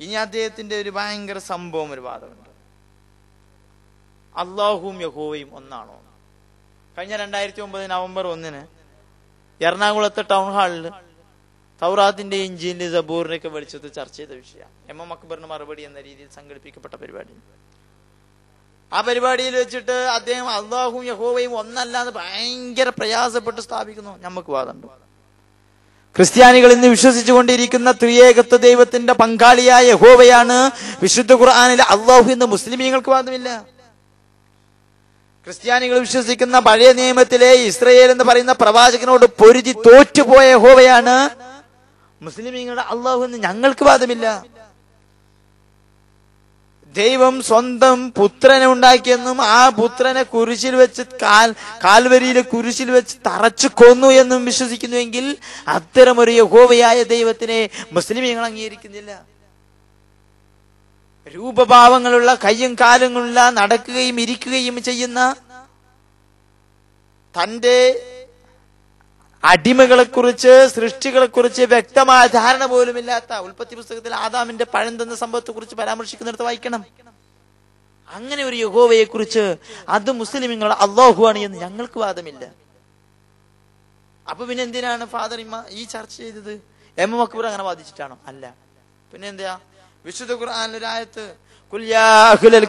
ഇനി അദ്ദേഹത്തിന്റെ ഒരു ഭയങ്കര സംഭവം ഒരു വാദമുണ്ട്. അള്ളാഹുവും യഹോവയും ഒന്നാണോ? കഴിഞ്ഞ രണ്ടായിരത്തി ഒമ്പത് നവംബർ ഒന്നിന് എറണാകുളത്തെ ടൗൺ ഹാളിൽ തൗറാത്തിന്റെ ഇഞ്ചിന്റെ ജബൂറിനൊക്കെ വെളിച്ചത്ത് ചർച്ച ചെയ്ത വിഷയം. എം എം അക്ബറിന് മറുപടി എന്ന രീതിയിൽ സംഘടിപ്പിക്കപ്പെട്ട പരിപാടി. ആ പരിപാടിയിൽ വെച്ചിട്ട് അദ്ദേഹം അള്ളാഹുവും യഹോവയും ഒന്നല്ല എന്ന് ഭയങ്കര പ്രയാസപ്പെട്ട് സ്ഥാപിക്കുന്നു. നമുക്ക് വാദമുണ്ട്. ക്രിസ്ത്യാനികൾ ഇന്ന് വിശ്വസിച്ചു കൊണ്ടിരിക്കുന്ന ത്രിയേകത്വ ദൈവത്തിന്റെ പങ്കാളിയായ യഹോവയാണ് വിശുദ്ധ ഖുർആാനിലെ അള്ളാഹു എന്ന് മുസ്ലിമീങ്ങൾക്ക് വാദമില്ല. ക്രിസ്ത്യാനികൾ വിശ്വസിക്കുന്ന പഴയ നിയമത്തിലെ ഇസ്രയേൽ എന്ന് പറയുന്ന പ്രവാചകനോട് പൊരുതി തോറ്റുപോയ യഹോവയാണ് മുസ്ലിമീങ്ങളുടെ അള്ളാഹു എന്ന് ഞങ്ങൾക്ക് വാദമില്ല. ദൈവം സ്വന്തം പുത്രനെ ഉണ്ടാക്കിയെന്നും ആ പുത്രനെ കുരിശിൽ വെച്ച് കാൽ കാൽവരിയിലെ കുരിശിൽ വെച്ച് തറച്ചു കൊന്നു എന്നും വിശ്വസിക്കുന്നുവെങ്കിൽ അത്തരമൊരു യഹോവയായ ദൈവത്തിനെ മുസ്ലിമീങ്ങൾ അംഗീകരിക്കുന്നില്ല. രൂപഭാവങ്ങളുള്ള കയ്യും കാലുകളുള്ള നടക്കുകയും ഇരിക്കുകയും ചെയ്യുന്ന തന്റെ അടിമകളെക്കുറിച്ച് സൃഷ്ടികളെക്കുറിച്ച് വ്യക്തമായ ധാരണ പോലുമില്ലാത്ത ഉൽപ്പത്തി പുസ്തകത്തിൽ ആദാമിന്റെ പഴം തന്ന സംഭവത്തെ കുറിച്ച് പരാമർശിക്കുന്നിടത്ത് വായിക്കണം. അങ്ങനെ ഒരു യഹോവയെ കുറിച്ച് അത് മുസ്ലിമിങ്ങൾ അള്ളാഹുവാണ് എന്ന് ഞങ്ങൾക്ക് വാദമില്ല. അപ്പൊ പിന്നെ എന്തിനാണ് ഫാദർ ഇമ്മ ഈ ചർച്ച ചെയ്തത്? എം മക്കൂർ അങ്ങനെ വാദിച്ചിട്ടാണോ? അല്ല. പിന്നെ എന്താ വിശുദ്ധ ഖുർആാനൊരായത്ത് കുൽ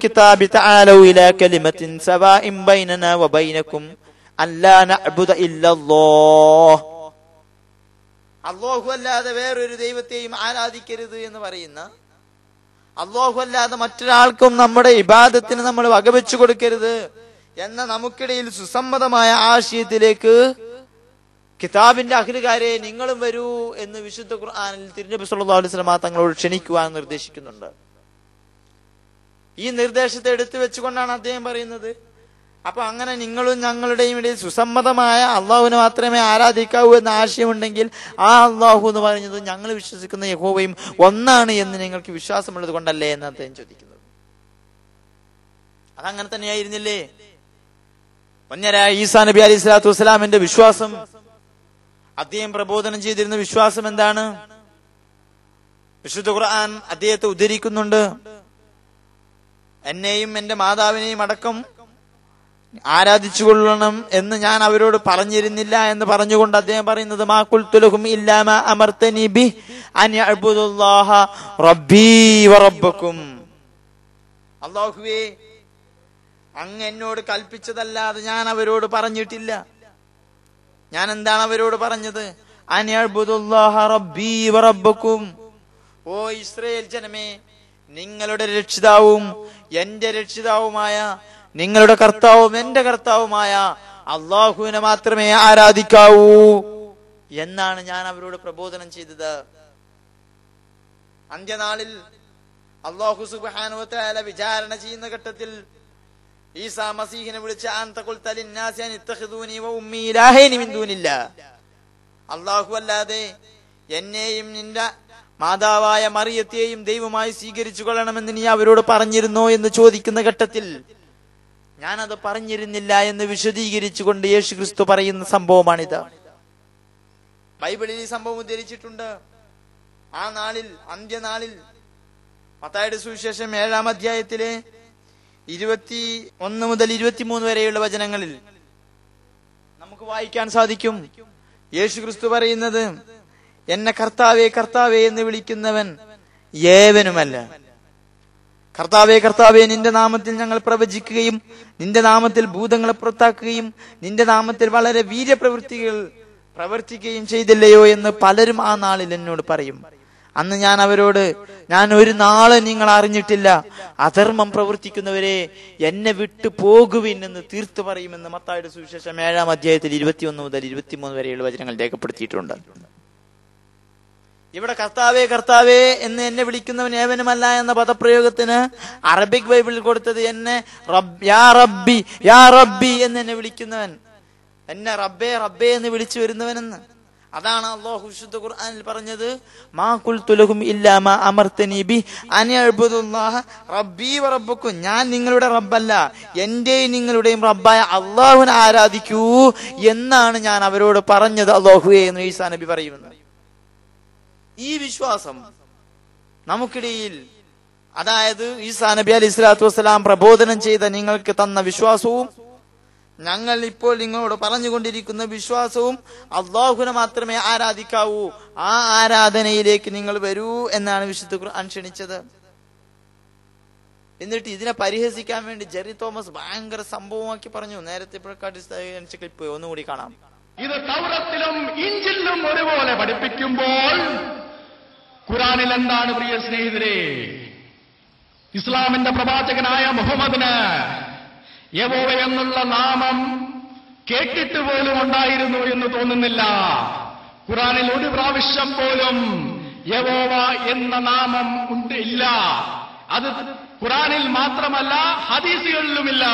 കിതാബി തആലൂ ഇലാ കലിമത്തിൻ സവാഇൻ ബൈനനാ വബൈനകും അള്ളാഹു അല്ലാതെ വേറൊരു ദൈവത്തെയും ആരാധിക്കരുത് എന്ന് പറയുന്ന അള്ളാഹു അല്ലാതെ മറ്റൊരാൾക്കും നമ്മുടെ ഇബാദത്തിന് നമ്മൾ വകവെച്ചു കൊടുക്കരുത് എന്ന നമുക്കിടയിൽ സുസമ്മതമായ ആശയത്തിലേക്ക് കിതാബിന്റെ അഖിലുകാരെ നിങ്ങളും വരൂ എന്ന് വിശുദ്ധ ഖുർആാനിൽ തിരുനബി അലൈഹി അലുസ്ലമ തങ്ങളോട് ക്ഷണിക്കുവാൻ നിർദ്ദേശിക്കുന്നുണ്ട്. ഈ നിർദ്ദേശത്തെ എടുത്തു വെച്ചുകൊണ്ടാണ് അദ്ദേഹം പറയുന്നത്. അപ്പൊ അങ്ങനെ നിങ്ങളും ഞങ്ങളുടെയും ഇടയിൽ സുസമ്മതമായ അള്ളാഹുവിനെ മാത്രമേ ആരാധിക്കാവൂ എന്ന ആശയമുണ്ടെങ്കിൽ ആ അള്ളാഹു എന്ന് പറയുന്നത് ഞങ്ങൾ വിശ്വസിക്കുന്ന യഹോവയും ഒന്നാണ് എന്ന് നിങ്ങൾക്ക് വിശ്വാസമുള്ളത് കൊണ്ടല്ലേ എന്ന് അദ്ദേഹം ചോദിക്കുന്നത്. അതങ്ങനെ തന്നെയായിരുന്നില്ലേ? ഒന്നരായ ഈസാ നബി അലി സ്വലാത്തു വസ്സലാമിന്റെ വിശ്വാസം അദ്ദേഹം പ്രബോധനം ചെയ്തിരുന്ന വിശ്വാസം എന്താണ്? വിശുദ്ധ ഖുർആൻ അദ്ദേഹത്തെ ഉദ്ധരിക്കുന്നുണ്ട്. എന്നെയും എന്റെ മാതാവിനെയും അടക്കം ആരാധിച്ചുകൊള്ളണം എന്ന് ഞാൻ അവരോട് പറഞ്ഞിരുന്നില്ല എന്ന് പറഞ്ഞുകൊണ്ട് അദ്ദേഹം പറയുന്നത് മാ കുൽത്തുലഹും ഇല്ലാമ അമർത്തനി ബി അൻ യഅ്ബുദുല്ലാഹ റബ്ബീ വറബ്ബക്കും അല്ലാഹുവേ അങ്ങ് എന്നോട് കൽപ്പിച്ചതല്ലാതെ ഞാൻ അവരോട് പറഞ്ഞിട്ടില്ല. ഞാൻ എന്താണ് അവരോട് പറഞ്ഞത്? അൻ യഅ്ബുദുല്ലാഹ റബ്ബീ വറബ്ബക്കും ഓ ഇസ്രയേൽ ജനമേ നിങ്ങളുടെ രക്ഷിതാവും എന്റെ രക്ഷിതാവുമായ നിങ്ങളുടെ കർത്താവും എന്റെ കർത്താവുമായ അള്ളാഹുവിനെ മാത്രമേ ആരാധിക്കാവൂ. എന്നാണ് ഞാൻ അവരോട് പ്രബോധനം ചെയ്തത്. അന്ത്യനാളിൽ അള്ളാഹു സുബാനുവല വിചാരണ ചെയ്യുന്ന ഘട്ടത്തിൽ ഈസാ മസീഹിനെ വിളിച്ച് അള്ളാഹു അല്ലാതെ എന്നെയും നിന്റെ മാതാവായ മറിയത്തെയും ദൈവമായി സ്വീകരിച്ചു കൊള്ളണമെന്ന് നീ അവരോട് പറഞ്ഞിരുന്നോ എന്ന് ചോദിക്കുന്ന ഘട്ടത്തിൽ ഞാനത് പറഞ്ഞിരുന്നില്ല എന്ന് വിശദീകരിച്ചുകൊണ്ട് യേശു ക്രിസ്തു പറയുന്ന സംഭവമാണിത്. ബൈബിളിൽ ഈ സംഭവം ഉദ്ധരിച്ചിട്ടുണ്ട്. ആ നാളിൽ അന്ത്യനാളിൽ മത്തായുടെ സുവിശേഷം ഏഴാം അധ്യായത്തിലെ ഇരുപത്തി ഒന്ന് മുതൽ ഇരുപത്തിമൂന്ന് വരെയുള്ള വചനങ്ങളിൽ നമുക്ക് വായിക്കാൻ സാധിക്കും. യേശു ക്രിസ്തു പറയുന്നത് എന്നെ കർത്താവേ കർത്താവേ എന്ന് വിളിക്കുന്നവൻ ഏവനുമല്ല. കർത്താവേ കർത്താവെ നിന്റെ നാമത്തിൽ ഞങ്ങൾ പ്രവചിക്കുകയും നിന്റെ നാമത്തിൽ ഭൂതങ്ങളെ പുറത്താക്കുകയും നിന്റെ നാമത്തിൽ വളരെ വീര്യപ്രവൃത്തികൾ പ്രവർത്തിക്കുകയും ചെയ്തില്ലയോ എന്ന് പലരും ആ നാളിൽ എന്നോട് പറയും. അന്ന് ഞാൻ അവരോട് ഞാൻ ഒരു നാളെ നിങ്ങൾ അറിഞ്ഞിട്ടില്ല. അധർമ്മം പ്രവർത്തിക്കുന്നവരെ എന്നെ വിട്ടു പോകുവിൻ എന്ന് തീർത്തു പറയുമെന്ന് മത്തായുടെ സുവിശേഷം ഏഴാം അധ്യായത്തിൽ ഇരുപത്തിയൊന്ന് മുതൽ ഇരുപത്തിമൂന്ന് വരെയുള്ള വചനങ്ങൾ രേഖപ്പെടുത്തിയിട്ടുണ്ട്. ഇവിടെ കർത്താവേ കർത്താവേ എന്ന് എന്നെ വിളിക്കുന്നവൻ ഏവനുമല്ല എന്ന പദപ്രയോഗത്തിന് അറബിക് ബൈബിളിൽ കൊടുത്തത് എന്നെ യാ റബ്ബി യാ റബ്ബി എന്ന് എന്നെ വിളിക്കുന്നവൻ. എന്നെ റബ്ബേ റബ്ബേ എന്ന് വിളിച്ചു വരുന്നവനെന്ന്. അതാണ് അള്ളാഹു വിശുദ്ധ ഖുർആനിൽ പറഞ്ഞത് മാ കുൽത്തുലഹും ഇല്ലാ മാ അമർത്തനി ബി അനിഅബ്ദുല്ലാഹ റബ്ബി റബ്ബക്കും. ഞാൻ നിങ്ങളുടെ റബ്ബല്ല എന്റെയും നിങ്ങളുടെയും റബ്ബായ അള്ളാഹുവിനെ ആരാധിക്കൂ എന്നാണ് ഞാൻ അവരോട് പറഞ്ഞത് അള്ളാഹുവേ എന്ന് ഈസാ നബി പറയുന്നത് ഈ വിശ്വാസം നമുക്കിടയിൽ അതായത് ഈ നബി അലി ഇസ്ലാത്തു വസ്സലാം പ്രബോധനം ചെയ്ത നിങ്ങൾക്ക് തന്ന വിശ്വാസവും ഞങ്ങൾ ഇപ്പോൾ നിങ്ങളോട് പറഞ്ഞുകൊണ്ടിരിക്കുന്ന വിശ്വാസവും അള്ളാഹുനെ മാത്രമേ ആരാധിക്കാവൂ. ആ ആരാധനയിലേക്ക് നിങ്ങൾ വരൂ എന്നാണ് വിശുദ്ധ ഖുർആൻ എന്നിട്ട് ഇതിനെ പരിഹസിക്കാൻ വേണ്ടി ജെറി തോമസ് ഭയങ്കര സംഭവമാക്കി പറഞ്ഞു. നേരത്തെ ക്ലിപ്പ് ഒന്നുകൂടി കാണാം. ഇത് തൗറത്തിലും ഇഞ്ചിലും ഒരുപോലെ പഠിപ്പിക്കുമ്പോൾ ഖുറാനിൽ എന്താണ് പ്രിയ സ്നേഹിതരെ? ഇസ്ലാമിന്റെ പ്രവാചകനായ മുഹമ്മദിന് യവോവ എന്നുള്ള നാമം കേട്ടിട്ട് പോലും ഉണ്ടായിരുന്നു എന്ന് തോന്നുന്നില്ല. ഖുറാനിൽ ഒരു പ്രാവശ്യം പോലും യവോവ എന്ന നാമം ഉണ്ട് ഇല്ല. അത് ഖുറാനിൽ മാത്രമല്ല ഹദീസുകളിലുമില്ല.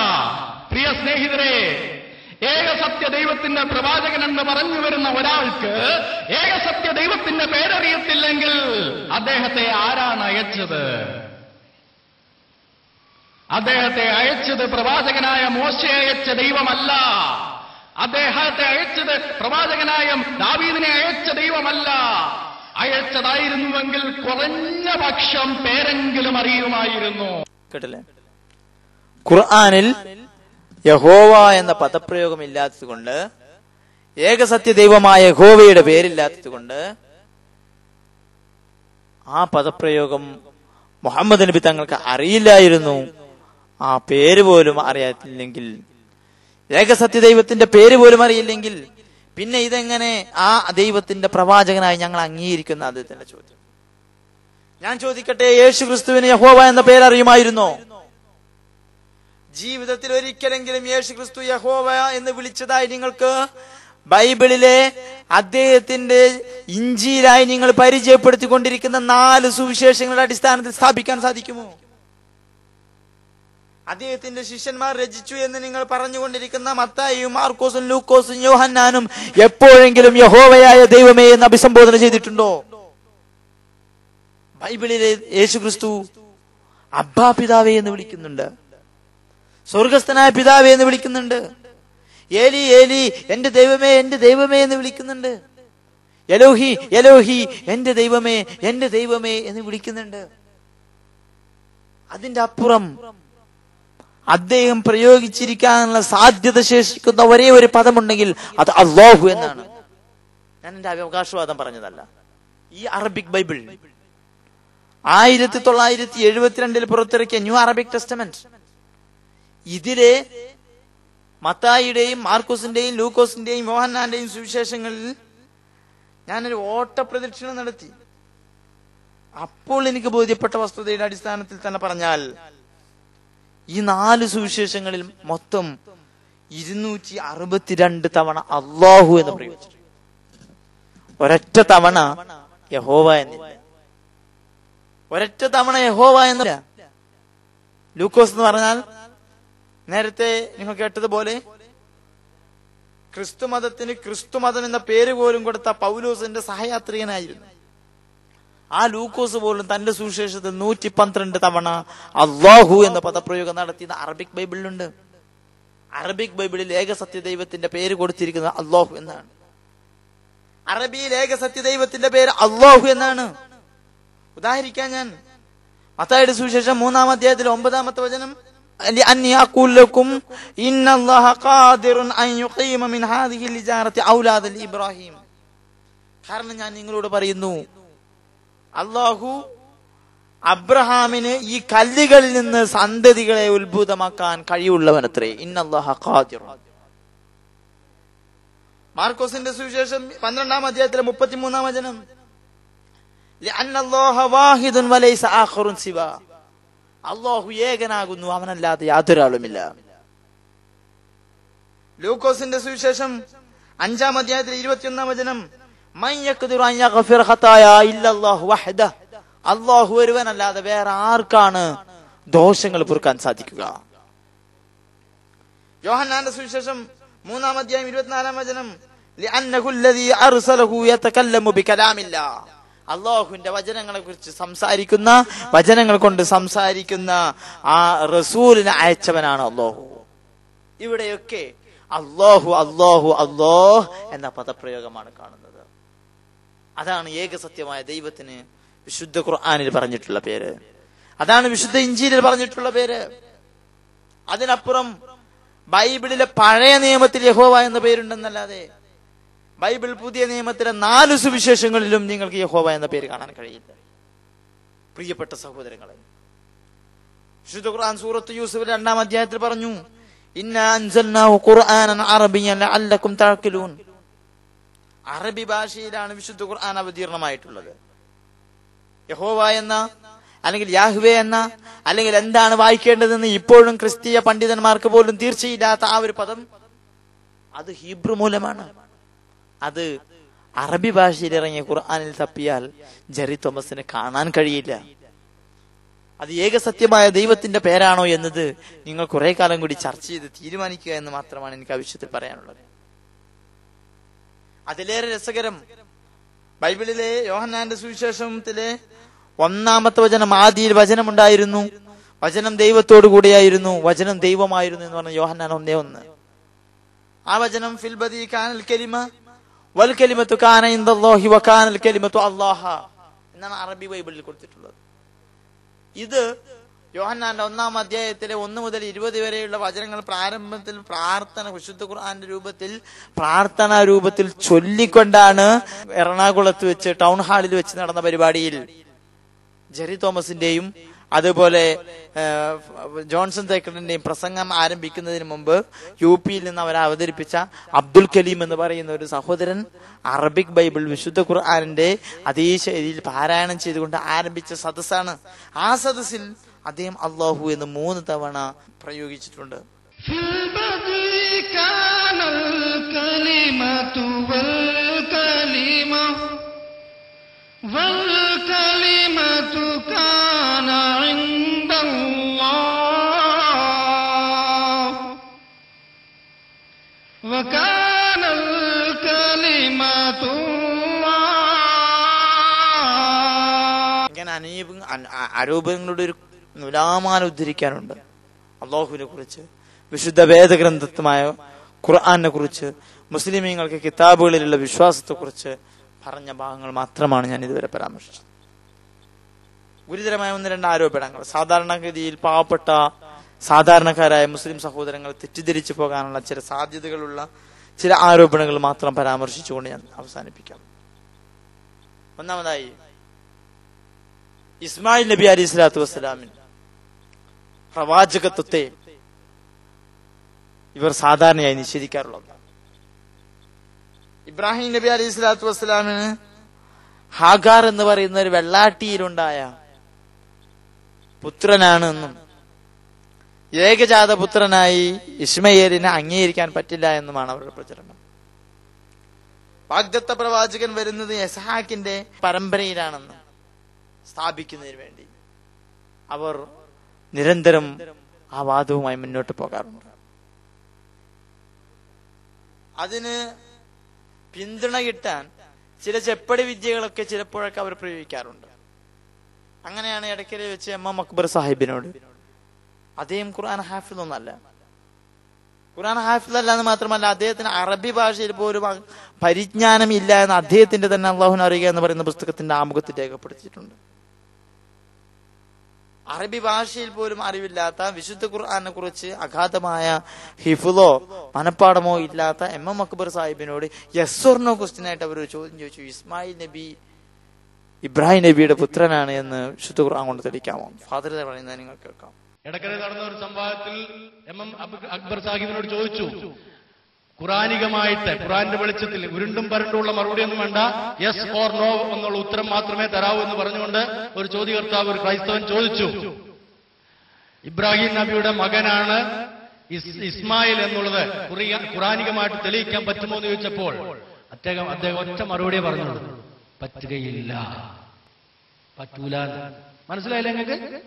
പ്രിയ സ്നേഹിതരെ ഏകസത്യ ദൈവത്തിന്റെ പ്രവാചകൻ എന്ന് പറഞ്ഞു വരുന്ന ഒരാൾക്ക് ഏകസത്യ ദൈവത്തിന്റെ പേരറിയത്തില്ലെങ്കിൽ അദ്ദേഹത്തെ ആരാണ് അയച്ചത്? അദ്ദേഹത്തെ അയച്ചത് പ്രവാചകനായ മോശ അയച്ച ദൈവമല്ല. അദ്ദേഹത്തെ അയച്ചത് പ്രവാചകനായ ദാവീദിനെ അയച്ച ദൈവമല്ല. അയച്ചതായിരുന്നുവെങ്കിൽ കുറഞ്ഞ പക്ഷം പേരെങ്കിലും അറിയുമായിരുന്നു. കേട്ടില്ലേ? ഖുർആനിൽ യഹോവ എന്ന പദപ്രയോഗം ഇല്ലാത്തത് കൊണ്ട് ഏകസത്യ ദൈവമായ യഹോവയുടെ പേരില്ലാത്തത് കൊണ്ട് ആ പദപ്രയോഗം മുഹമ്മദ് നബി തങ്ങൾക്ക് അറിയില്ലായിരുന്നു. ആ പേര് പോലും അറിയത്തില്ലെങ്കിൽ ഏകസത്യ ദൈവത്തിന്റെ പേര് പോലും അറിയില്ലെങ്കിൽ പിന്നെ ഇതെങ്ങനെ ആ ദൈവത്തിന്റെ പ്രവാചകനായി ഞങ്ങൾ അംഗീകരിക്കുന്ന അദ്ദേഹത്തിന്റെ ചോദ്യം. ഞാൻ ചോദിക്കട്ടെ യേശു ക്രിസ്തുവിന് യഹോവ എന്ന പേര് അറിയുമായിരുന്നോ ജീവിതത്തിൽ ഒരിക്കലെങ്കിലും യേശു ക്രിസ്തു യഹോവ എന്ന് വിളിച്ചതായി നിങ്ങൾക്ക് ബൈബിളിലെ അദ്ദേഹത്തിന്റെ ഇഞ്ചിയിലായി നിങ്ങൾ പരിചയപ്പെടുത്തിക്കൊണ്ടിരിക്കുന്ന നാല് സുവിശേഷങ്ങളുടെ അടിസ്ഥാനത്തിൽ സ്ഥാപിക്കാൻ സാധിക്കുമോ? അദ്ദേഹത്തിന്റെ ശിഷ്യന്മാർ രചിച്ചു എന്ന് നിങ്ങൾ പറഞ്ഞുകൊണ്ടിരിക്കുന്ന മത്തായും മാർക്കോസും ലൂക്കോസും യോഹന്നാനും എപ്പോഴെങ്കിലും യഹോവയായ ദൈവമേ എന്ന് അഭിസംബോധന ചെയ്തിട്ടുണ്ടോ? ബൈബിളിലെ യേശു ക്രിസ്തു അബ്ബാ പിതാവേ എന്ന് വിളിക്കുന്നുണ്ട്. സ്വർഗസ്ഥനായ പിതാവേ എന്ന് വിളിക്കുന്നുണ്ട്. ഏലി ഏലി എന്റെ ദൈവമേ എന്റെ ദൈവമേ എന്ന് വിളിക്കുന്നുണ്ട്. യലോഹി യലോഹി എന്റെ ദൈവമേ എന്റെ ദൈവമേ എന്ന് വിളിക്കുന്നുണ്ട്. അതിന്റെ അപ്പുറം അദ്ദേഹം പ്രയോഗിച്ചിരിക്കാനുള്ള സാധ്യത ശേഷിക്കുന്ന ഒരേ ഒരു പദമുണ്ടെങ്കിൽ അത് അള്ളാഹു എന്നാണ്. ഞാൻ എന്റെ അവകാശവാദം പറഞ്ഞതല്ല. ഈ അറബിക് ബൈബിൾ ആയിരത്തി തൊള്ളായിരത്തി എഴുപത്തിരണ്ടിൽ പുറത്തിറക്കിയ ന്യൂ അറബിക് ടെസ്റ്റമെന്റ് ഇതിലെ മത്തായിയുടെയും മാർക്കോസിന്റെയും ലൂക്കോസിന്റെയും മോഹന്നാന്റെയും സുവിശേഷങ്ങളിൽ ഞാനൊരു ഓട്ട പ്രദക്ഷിണം നടത്തി. അപ്പോൾ എനിക്ക് ബോധ്യപ്പെട്ട വസ്തുതയുടെ അടിസ്ഥാനത്തിൽ തന്നെ പറഞ്ഞാൽ ഈ നാല് സുവിശേഷങ്ങളിൽ മൊത്തം ഇരുന്നൂറ്റി അറുപത്തിരണ്ട് തവണ അള്ളാഹു എന്ന് പ്രയോഗിച്ചു ഒരൊറ്റ തവണ യഹോവ എന്നില്ല. ഒരൊറ്റ തവണ യഹോവ എന്നില്ല. ലൂക്കോസ് എന്ന് പറഞ്ഞാൽ നേരത്തെ നിങ്ങൾ കേട്ടതുപോലെ ക്രിസ്തു മതത്തിന് ക്രിസ്തു മതം എന്ന പേര് പോലും കൊടുത്ത പൗലോസിന്റെ സഹയാത്രികനായിരുന്നു. ആ ലൂക്കോസ് പോലും തന്റെ സുവിശേഷത്തിൽ നൂറ്റി പന്ത്രണ്ട് തവണ അള്ളാഹു എന്ന പദപ്രയോഗം നടത്തിയത് അറബിക് ബൈബിളിലുണ്ട്. അറബിക് ബൈബിളിൽ ഏകസത്യ ദൈവത്തിന്റെ പേര് കൊടുത്തിരിക്കുന്നത് അള്ളാഹു എന്നാണ്. അറബിയിൽ ഏകസത്യ ദൈവത്തിന്റെ പേര് അള്ളാഹു എന്നാണ്. ഉദാഹരിക്കാൻ ഞാൻ. മത്തായുടെ സുവിശേഷം മൂന്നാം അധ്യായത്തിൽ ഒമ്പതാമത്തെ വചനം لأني أقول لكم إن الله قادر أن يقيم من هذه الإجارة أولاد إبراهيم കാരണം ഞാൻ നിങ്ങളോട് പറയുന്നു അള്ളാഹു അബ്രഹാമിന് ഈ കല്ലുകളിൽ നിന്ന് സന്തതികളെ ഉത്ഭുതമാക്കാൻ കഴിവുള്ളവനത്രേ ഇന്നല്ലാഹ ഖാദിർ മാർക്കോസിന്റെ സുവിശേഷം പന്ത്രണ്ടാം അധ്യായത്തിലെ മുപ്പത്തിമൂന്നാം വചനം അള്ളാഹു ഏകനാകുന്നു അവനല്ലാതെ യാതൊരാളുമില്ല. ലൂക്കോസിന്റെ സുവിശേഷം അഞ്ചാം അധ്യായത്തിൽ ഇരുപത്തിയൊന്നാം വചനം. അള്ളാഹു ഒരുവനല്ലാതെ വേറെ ആർക്കാണ് ദോഷങ്ങൾ പൊറുക്കാൻ സാധിക്കുക? യോഹന്നാന്റെ സുവിശേഷം മൂന്നാം അധ്യായം ഇരുപത്തിനാലാം വചനം. അള്ളാഹുവിന്റെ വചനങ്ങളെ കുറിച്ച് സംസാരിക്കുന്ന വചനങ്ങൾ കൊണ്ട് സംസാരിക്കുന്ന ആ റസൂലിനെ അയച്ചവനാണ് അള്ളാഹു. ഇവിടെയൊക്കെ അള്ളാഹു അള്ളാഹു അള്ളാഹ് എന്ന പദപ്രയോഗമാണ് കാണുന്നത്. അതാണ് ഏക സത്യമായ ദൈവത്തിന് വിശുദ്ധ ഖുർആാനിൽ പറഞ്ഞിട്ടുള്ള പേര്. അതാണ് വിശുദ്ധ ഇഞ്ചിയിൽ പറഞ്ഞിട്ടുള്ള പേര്. അതിനപ്പുറം ബൈബിളിലെ പഴയ നിയമത്തിൽ യഹോവ എന്ന പേരുണ്ടെന്നല്ലാതെ ബൈബിൾ പുതിയ നിയമത്തിലെ നാല് സുവിശേഷങ്ങളിലും നിങ്ങൾക്ക് യഹോവ എന്ന പേര് കാണാൻ കഴിയില്ല. പ്രിയപ്പെട്ട സഹോദരങ്ങളെ വിശുദ്ധ ഖുർആൻ സൂറത്ത് യൂസഫ് രണ്ടാം അധ്യായത്തിൽ പറഞ്ഞു അറബി ഭാഷയിലാണ് വിശുദ്ധ ഖുർആൻ അവതീർണമായിട്ടുള്ളത്. യഹോവ എന്ന അല്ലെങ്കിൽ യാഹ്വേ എന്ന അല്ലെങ്കിൽ എന്താണ് വായിക്കേണ്ടതെന്ന് ഇപ്പോഴും ക്രിസ്തീയ പണ്ഡിതന്മാർക്ക് പോലും തീർച്ചയില്ലാത്ത ആ ഒരു പദം അത് ഹീബ്രു മൂലമാണ്. അത് അറബി ഭാഷയിൽ ഇറങ്ങിയ ഖുർആാനിൽ തപ്പിയാൽ ജെറി തോമസിന് കാണാൻ കഴിയില്ല. അത് ഏക സത്യമായ ദൈവത്തിന്റെ പേരാണോ എന്നത് നിങ്ങൾ കുറെ കാലം കൂടി ചർച്ച ചെയ്ത് തീരുമാനിക്കുക എന്ന് മാത്രമാണ് എനിക്ക് ആവശ്യത്തിൽ പറയാനുള്ളത്. അതിലേറെ രസകരം ബൈബിളിലെ യോഹന്നാന്റെ സുവിശേഷത്തിലെ ഒന്നാമത്തെ വചനം ആദിയിൽ വചനമുണ്ടായിരുന്നു. വചനം ദൈവത്തോടു കൂടിയായിരുന്നു. വചനം ദൈവമായിരുന്നു എന്ന് പറഞ്ഞ യോഹന്നാൻ ഒന്നേ ഒന്ന്. ആ വചനം ഫിൽബദി കാനൽ കലിമ വൽ കാന എന്നാണ് അറബി ബൈബിളിൽ കൊടുത്തിട്ടുള്ളത്. ഇത് യോഹന്നാന്റെ ഒന്നാം അധ്യായത്തിലെ ഒന്ന് മുതൽ ഇരുപത് വരെയുള്ള വചനങ്ങൾ പ്രാരംഭത്തിൽ പ്രാർത്ഥന വിശുദ്ധ ഖുർആന്റെ രൂപത്തിൽ പ്രാർത്ഥന രൂപത്തിൽ ചൊല്ലിക്കൊണ്ടാണ് എറണാകുളത്ത് വെച്ച് ടൗൺ ഹാളിൽ വെച്ച് നടന്ന പരിപാടിയിൽ ജെറി തോമസിന്റെയും അതുപോലെ ഏഹ്, ജോൺസൺ തേക്കറിന്റെയും പ്രസംഗം ആരംഭിക്കുന്നതിന് മുമ്പ് യു പിയിൽ നിന്ന് അവർ അവതരിപ്പിച്ച അബ്ദുൽ കലീം എന്ന് പറയുന്ന ഒരു സഹോദരൻ അറബിക് ബൈബിൾ വിശുദ്ധ ഖുർആാനിന്റെ അതേ ശൈലിയിൽ പാരായണം ചെയ്തുകൊണ്ട് ആരംഭിച്ച സദസ്സാണ് ആ സദസ്സിൽ അദ്ദേഹം അള്ളാഹു എന്ന് മൂന്ന് തവണ പ്രയോഗിച്ചിട്ടുണ്ട് في البدء كان الكلمة والكلمة والكلمة كان عند الله وكان الكلمة الله ഇങ്ങനെ അനേക അന- ആ- ആരോപണങ്ങളുടെ ഒരു നുലാമാല ഉദ്ധരിക്കാനുണ്ട് അള്ളാഹുവിനെ കുറിച്ച് വിശുദ്ധ വേദഗ്രന്ഥമായ ഖുർആാനെ കുറിച്ച് മുസ്ലിമീങ്ങൾക്ക് കിതാബുകളിലുള്ള വിശ്വാസത്തെ കുറിച്ച് പറഞ്ഞ ഭാഗങ്ങൾ മാത്രമാണ് ഞാൻ ഇതുവരെ പരാമർശിച്ചത്. ഗുരുതരമായ ഒന്ന് രണ്ട് ആരോപണങ്ങൾ. സാധാരണഗതിയിൽ പാവപ്പെട്ട സാധാരണക്കാരായ മുസ്ലിം സഹോദരങ്ങൾ തെറ്റിദ്ധരിച്ചു പോകാനുള്ള ചില സാധ്യതകളുള്ള ചില ആരോപണങ്ങൾ മാത്രം പരാമർശിച്ചുകൊണ്ട് ഞാൻ അവസാനിപ്പിക്കാം. ഒന്നാമതായി ഇസ്മായിൽ നബി അലി സ്വലാത്തു വസ്സലാമിൻ പ്രവാചകത്വത്തെ ഇവർ സാധാരണയായി നിഷേധിക്കാറുള്ളത് ഇബ്രാഹിം നബി അലി സ്വലാത്തു വസ്സലാമിന് ഹാഗാർ എന്ന് പറയുന്ന ഒരു വെള്ളാട്ടിയിലുണ്ടായ പുത്രനാണ് എന്നും ഏകജാത പുത്രനായി ഇസ്മയേലിനെ അംഗീകരിക്കാൻ പറ്റില്ല എന്നുമാണ് അവരുടെ പ്രചരണം. വാഗ്ദത്ത പ്രവാചകൻ വരുന്നത് എസഹാക്കിന്റെ പരമ്പരയിലാണെന്ന് സ്ഥാപിക്കുന്നതിന് വേണ്ടി അവർ നിരന്തരം ആ വാദവുമായി മുന്നോട്ട് പോകാറുണ്ട്. അതിന് പിന്തുണ കിട്ടാൻ ചില ചെപ്പടി വിദ്യകളൊക്കെ ചിലപ്പോഴൊക്കെ അവർ പ്രയോഗിക്കാറുണ്ട്. അങ്ങനെയാണ് ഇടയ്ക്കിടെ വെച്ച് എം എം അക്ബർ സാഹിബിനോട് അദ്ദേഹം ഖുർആൻ ഹാഫിദ് ഒന്നല്ല ഖുർആൻ ഹാഫിദ് അല്ല എന്ന് മാത്രമല്ല അദ്ദേഹത്തിന് അറബി ഭാഷയിൽ പോലും പരിജ്ഞാനം ഇല്ല എന്ന് അദ്ദേഹത്തിന്റെ തന്നെ അള്ളാഹുന അറിയുക എന്ന് പറയുന്ന പുസ്തകത്തിന്റെ ആമുഖത്തിൽ രേഖപ്പെടുത്തിയിട്ടുണ്ട്. അറബി ഭാഷയിൽ പോലും അറിവില്ലാത്ത വിശുദ്ധ ഖുർആാനെ കുറിച്ച് അഗാധമായ ഹിഫുലോ മനപ്പാടമോ ഇല്ലാത്ത എം എം അക്ബർ സാഹിബിനോട് യസ്വർണോ ക്വസ്റ്റ്യൻ ആയിട്ട് അവർ ചോദ്യം ചോദിച്ചു. ഇസ്മായിൽ നബി ഇബ്രാഹിം നബിയുടെ പുത്രനാണ് എന്ന് വിശുദ്ധ ഖുർആൻ കൊണ്ട് തെളിയിക്കാമോ? ഫാദർ പറയുന്നത് നിങ്ങൾ കേൾക്കാം. ഇടക്കരെ നടന്ന ഒരു സംവാദത്തിൽ എം എം അക്ബർ സാഹിബിനോട് ചോദിച്ചു ഖുറാനികമായിട്ട് ഖുറാന്റെ വെളിച്ചത്തിൽ ഉരുണ്ടും പരണ്ടുള്ള മറുപടി ഒന്നും വേണ്ട. യെസ് ഓർ നോ എന്നുള്ള ഉത്തരം മാത്രമേ തരാവൂ എന്ന് പറഞ്ഞുകൊണ്ട് ഒരു ചോദ്യകർത്താവ് ഒരു ക്രൈസ്തവൻ ചോദിച്ചു. ഇബ്രാഹിം നബിയുടെ മകനാണ് ഇസ്മായിൽ എന്നുള്ളത് ഖുറാനികമായിട്ട് തെളിയിക്കാൻ പറ്റുമോ എന്ന് ചോദിച്ചപ്പോൾ അദ്ദേഹം അദ്ദേഹം ഒറ്റ മറുപടിയെ പറഞ്ഞുള്ളൂ. പറ്റുകയില്ല. പറ്റൂല. മനസ്സിലായില്ല നിങ്ങൾക്ക്?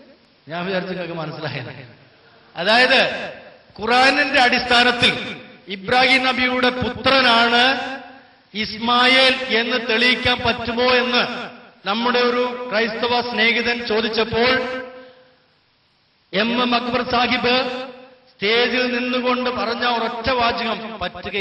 ഞാൻ വിചാരിച്ചു നിങ്ങൾക്ക് മനസ്സിലായില്ല അതായത് ഖുറാനിന്റെ അടിസ്ഥാനത്തിൽ ഇബ്രാഹിം നബിയുടെ പുത്രനാണ് ഇസ്മായേൽ എന്ന് തെളിയിക്കാൻ പറ്റുമോ എന്ന് നമ്മുടെ ഒരു ക്രൈസ്തവ സ്നേഹിതൻ ചോദിച്ചപ്പോൾ എം എം അക്ബർ സാഹിബ് സ്റ്റേജിൽ നിന്നുകൊണ്ട് പറഞ്ഞ ഒരൊറ്റ വാചകം പറ്റുക